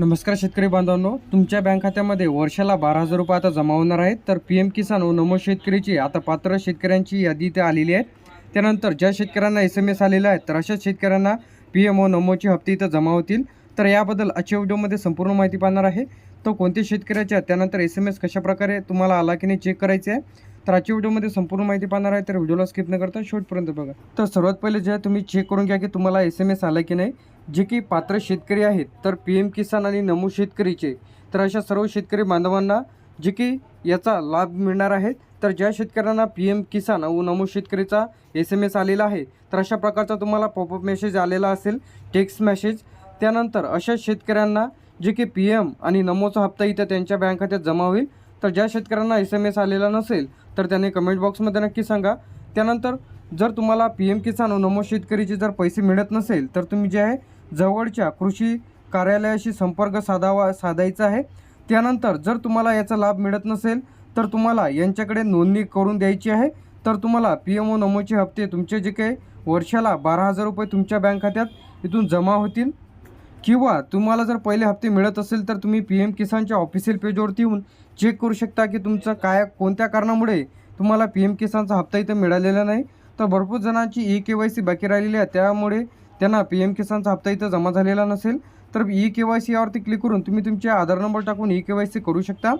नमस्कार शेतकरी बांधवांनो. तुमच्या बँक खात्यामध्ये वर्षाला बारा हजार रुपये आता जमा होणार आहेत. तर पी एम किसान व नमो शेतकरीची आता पात्र शेतकऱ्यांची यादी इथे आलेली आहे. त्यानंतर ज्या शेतकऱ्यांना एस एम एस आलेला आहे तर अशा शेतकऱ्यांना पी एम ओ नमोचे हप्ते इथं जमा होतील. तर याबद्दल आजच्या व्हिडिओमध्ये संपूर्ण माहिती पाहणार आहे. तो कोणत्या शेतकऱ्याच्या त्यानंतर एस एम एस कशाप्रकारे तुम्हाला आला की नाही चेक करायचे आहे. तर आजच्या व्हिडिओमध्ये संपूर्ण माहिती पाहणार आहे. तर व्हिडिओला स्किप न करता शेवटपर्यंत बघा. तर सर्वात पहिले जे आहे तुम्ही चेक करून घ्या की तुम्हाला एस एम एस आला की नाही. जे की पात्र शेतकरी आहेत तर पी एम किसान आणि नमो शेतकरीचे तर अशा सर्व शेतकरी बांधवांना जे की याचा लाभ मिळणार आहेत तर ज्या शेतकऱ्यांना पी एम किसान व नमो शेतकरीचा एस एम एस आलेला आहे तर अशा प्रकारचा तुम्हाला पॉपअप मेसेज आलेला असेल टेक्स्ट मेसेज त्यानंतर अशा शेतकऱ्यांना जे की पी एम आणि नमोचा हप्ता इथं त्यांच्या बँक खात्यात जमा होईल. तर ज्या शेतकऱ्यांना एस एम एस आलेला नसेल तर त्यांनी कमेंट बॉक्समध्ये नक्की सांगा. त्यानंतर जर तुम्हाला पी एम किसान व नमो शेतकरीचे जर पैसे मिळत नसेल तर तुम्ही जे आहे जवळच्या कृषी कार्यालयाशी संपर्क साधावा साधायचा आहे. त्यानंतर जर तुम्हाला याचा लाभ मिळत नसेल तर तुम्हाला यांच्याकडे नोंदणी करून द्यायची आहे. तर तुम्हाला पी एम ओ नमोचे हप्ते तुमचे जे काही वर्षाला बारा हजार रुपये तुमच्या बँक खात्यात इथून जमा होतील. किंवा तुम्हाला जर पहिले हप्ते मिळत असेल तर तुम्ही पी एम किसानच्या ऑफिशियल पेजवरती येऊन चेक करू शकता की तुमचं काय कोणत्या कारणामुळे तुम्हाला पी एम किसानचा हप्ता इथं मिळालेला नाही. तर भरपूर जणांची ई के वाय सी बाकी राहिलेली आहे. त्यामुळे त्यांना पी एम किसानचा हप्ता इथं जमा झालेला नसेल तर ई के वाय सी यावरती क्लिक करून तुम्ही तुमचे आधार नंबर टाकून ई के वाय सी करू शकता.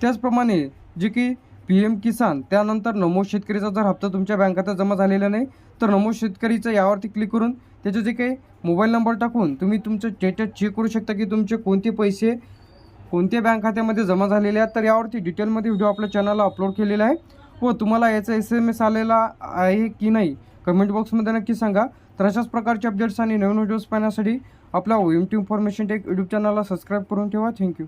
त्याचप्रमाणे जे की पी एम किसान त्यानंतर नमो शेतकरीचा जर हप्ता तुमच्या बँक खात्यात जमा झालेला नाही तर नमो शेतकरीचं यावरती क्लिक करून त्याचे जे काही मोबाईल नंबर टाकून तुम्ही तुमचं स्टेटस चेक करू शकता की तुमचे कोणते पैसे कोणत्या बँक खात्यामध्ये जमा झालेले आहेत. तर यावरती डिटेलमध्ये व्हिडिओ आपल्या चॅनलला अपलोड केलेला आहे. व तुम्हाला याचा एस एम एस आलेला आहे की नाही कमेंट बॉक्समध्ये नक्की सांगा. तर अशाच प्रकारचे अपडेट्स आणि नवीन व्हिडिओज पाहण्यासाठी आपल्या O M T information tech YouTube चॅनलला सबस्क्राईब करून ठेवा. Thank you